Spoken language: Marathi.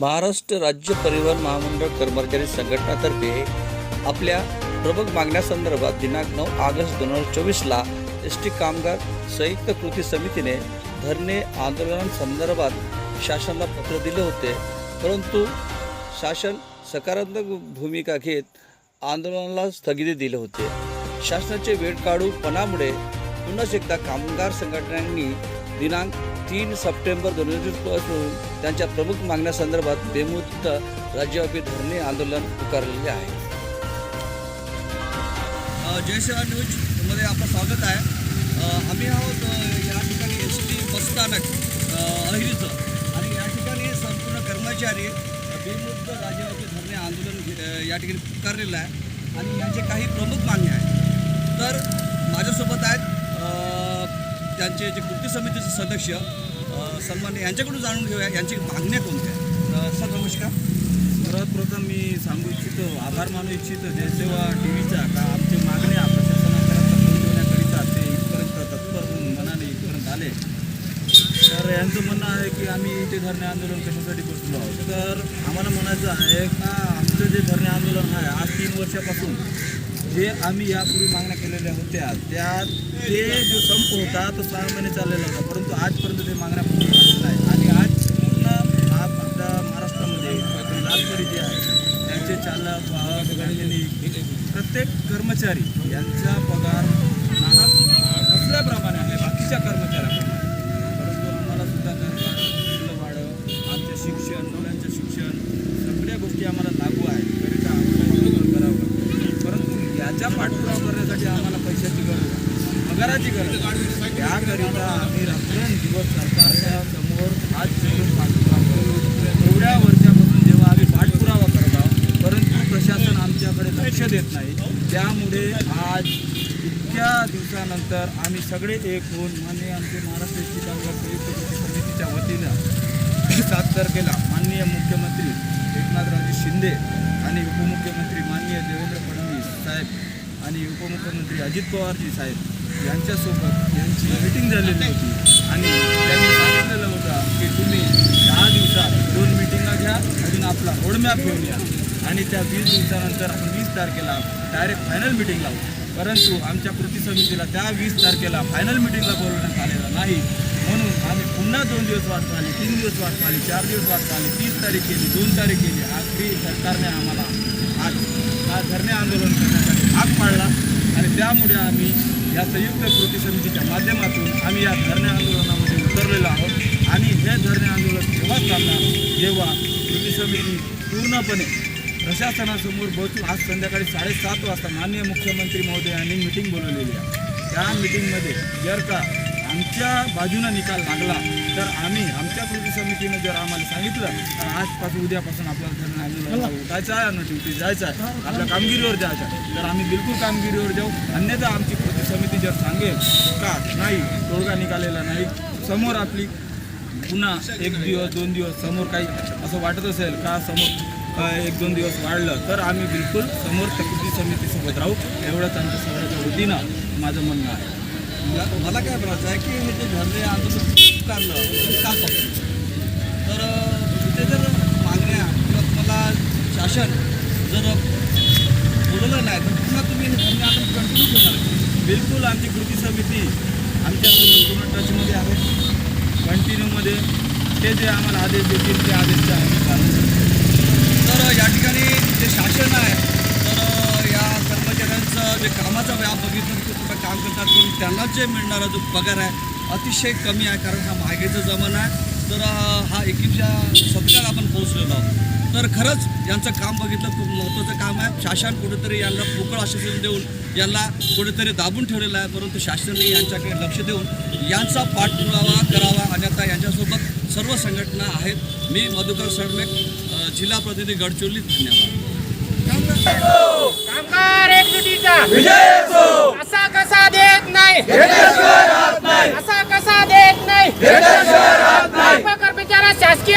महाराष्ट्र राज्य परिवहन महामंडळ कर्मचारी संघटनातर्फे आपल्या प्रमुख मागण्यासंदर्भात दिनांक नऊ ऑगस्ट दोन हजार चोवीसला एस टी कामगार संयुक्त कृती समितीने धरणे आंदोलनासंदर्भात शासनाला पत्र दिले होते. परंतु शासन सकारात्मक भूमिका घेत आंदोलनाला स्थगिती दिले होते. शासनाचे वेळ काढूपणामुळे पुन्हा एकदा कामगार संघटनांनी दिनांक तीन सप्टेंबर दोन हजारपासून त्यांच्या प्रमुख मागण्यासंदर्भात बेमुदत राज्यव्यापी धरणे आंदोलन पुकारलेले आहे. जय श्रीराम न्यूज. मध्ये आपलं स्वागत आहे. आम्ही आहोत या ठिकाणी एस टी बसस्थानक अहिरीचं. आणि या ठिकाणी संपूर्ण कर्मचारी बेमुद्द राज्यव्यापी धरणे आंदोलन या ठिकाणी पुकारलेलं आहे. आणि यांचे काही प्रमुख मागण्या आहेत. तर माझ्यासोबत आहेत त्यांचे जे कृती समितीचे सदस्य अ, सन्मान्य यांच्याकडून जाणून घेऊया यांची मागण्या कोणत्या आहेत? सर नमस्कार. सर्वात प्रथम मी सांगू इच्छितो आभार मानू इच्छितो जयसेवा टी व्हीचा का आमची मागण्या प्रशासनाकरता पोहोचवण्याकरिता ते इथपर्यंत तत्पर मनाने इथपर्यंत आले. तर यांचं म्हणणं आहे की आम्ही इथे धरणे आंदोलन कशासाठी बसलो आहोत तर आम्हाला म्हणायचं आहे का आमचं जे धरणे आंदोलन आहे आज तीन वर्षापासून जे आम्ही यापूर्वी मागण्या केलेल्या होत्या त्या ते जो संप होता तो सहा महिने चाललेला होता परंतु आजपर्यंत ते मागण्या विचाराची गरज. त्याकरिता आम्ही रात्रंदिवस सरकारच्या समोर हात जोडून पाठपुरावा एवढ्या वर्षापासून जेव्हा आम्ही पाठपुरावा करत आहोत परंतु प्रशासन आमच्याकडे लक्ष देत नाही. त्यामुळे आज इतक्या दिवसानंतर आम्ही सगळे एक होऊन माननीय आमचे महाराष्ट्र कामगार संयुक्त कृती समितीच्या वतीनं सात तारखेला माननीय मुख्यमंत्री एकनाथराजे शिंदे आणि उपमुख्यमंत्री माननीय देवेंद्र फडणवीस साहेब आणि उपमुख्यमंत्री अजित पवारजी साहेब यांच्यासोबत यांची मिटिंग झालेली होती. आणि त्यांनी सांगितलेलं होतं की तुम्ही दहा दिवसात दोन मिटिंगा घ्या अजून आपला रोडमॅप घेऊन या. आणि त्या वीस दिवसानंतर आपण वीस तारखेला डायरेक्ट फायनल मिटिंग लावू. परंतु आमच्या कृती समितीला त्या वीस तारखेला फायनल मिटिंगला बोलवण्यात आलेलं नाही. म्हणून आम्ही पुन्हा दोन दिवस वाट पाहिली तीन दिवस वाट पाहिली चार दिवस वाट पाहिली तीस तारीख केली दोन तारीख केली. आखरी सरकारने आम्हाला आज हा धरणे आंदोलन करण्यासाठी भाग पाडला. आणि त्यामुळे आम्ही या संयुक्त कृती समितीच्या माध्यमातून आम्ही या धरणे आंदोलनामध्ये उतरलेलो आहोत. आणि हे धरणे आंदोलन तेव्हा चालणार जेव्हा कृती समिती पूर्णपणे प्रशासनासमोर बसून आज संध्याकाळी साडेसात वाजता माननीय मुख्यमंत्री महोदयांनी मिटिंग बोलवलेली आहे. त्या मिटिंगमध्ये जर का आमच्या बाजूनं निकाल लागला तर आम्ही आमच्या कृती समितीनं जर आम्हाला सांगितलं तर आजपासून उद्यापासून आपल्याला धरण आंदोलनाला उठायचं आहे आणि ड्युटी जायचं आहे. आपल्या कामगिरीवर जायचं आहे. तर आम्ही बिलकुल कामगिरीवर जाऊ. अन्यथा आमची समिती जर सांगेल का? नाही. तोडगा निघालेला नाही. समोर आपली पुन्हा एक दिवस दोन दिवस समोर काही असं वाटत असेल का समोर एक दोन दिवस वाढलं तर आम्ही बिलकुल समोर त्या कृती समितीसोबत राहू. एवढंच आमच्या सगळ्याच्या वतीनं माझं म्हणणं आहे. मला- काय म्हणायचं आहे की हे जे धरणे आंदोलन पुकारलं का तर तिथे जर मागण्या किंवा तुम्हाला शासन जर बोलवलं नाही तर पुन्हा तुम्ही हे धरणे आंदोलन कंटिन्यू ठेवणार बिलकुल आमची कृती समिती आमच्या पूर्ण टचमध्ये आहे. कंटिन्यूमध्ये ते जे आम्हाला आदेश देतील ते आदेशचे आम्ही पालन तर या ठिकाणी जे शासन आहे तर या कर्मचाऱ्यांचं जे कामाचा व्याप बघितलं की कुठं काम करतात पण त्यांना जे मिळणारा जो पगार आहे अतिशय कमी आहे कारण हा महागाईचा जमाना आहे. तर हा एकवीसच्या शतकात आपण पोहोचलेलो आहोत. तर खरंच यांचं काम बघितलं खूप महत्त्वाचं काम आहे. शासन कुठेतरी यांना पोकळ आश्वासन देऊन यांना कुठेतरी दाबून ठेवलेलं आहे परंतु शासनाने यांच्याकडे लक्ष देऊन यांचा पाठपुरावा करावा. अन्यथा यांच्यासोबत सर्व संघटना आहेत. मी मधुकर सरमेक जिल्हा प्रतिनिधी गडचिरोली धन्यवाद. कामगार एकजुटीचा. असा कसा देत नाही? असा कसा देत नाही? আজকে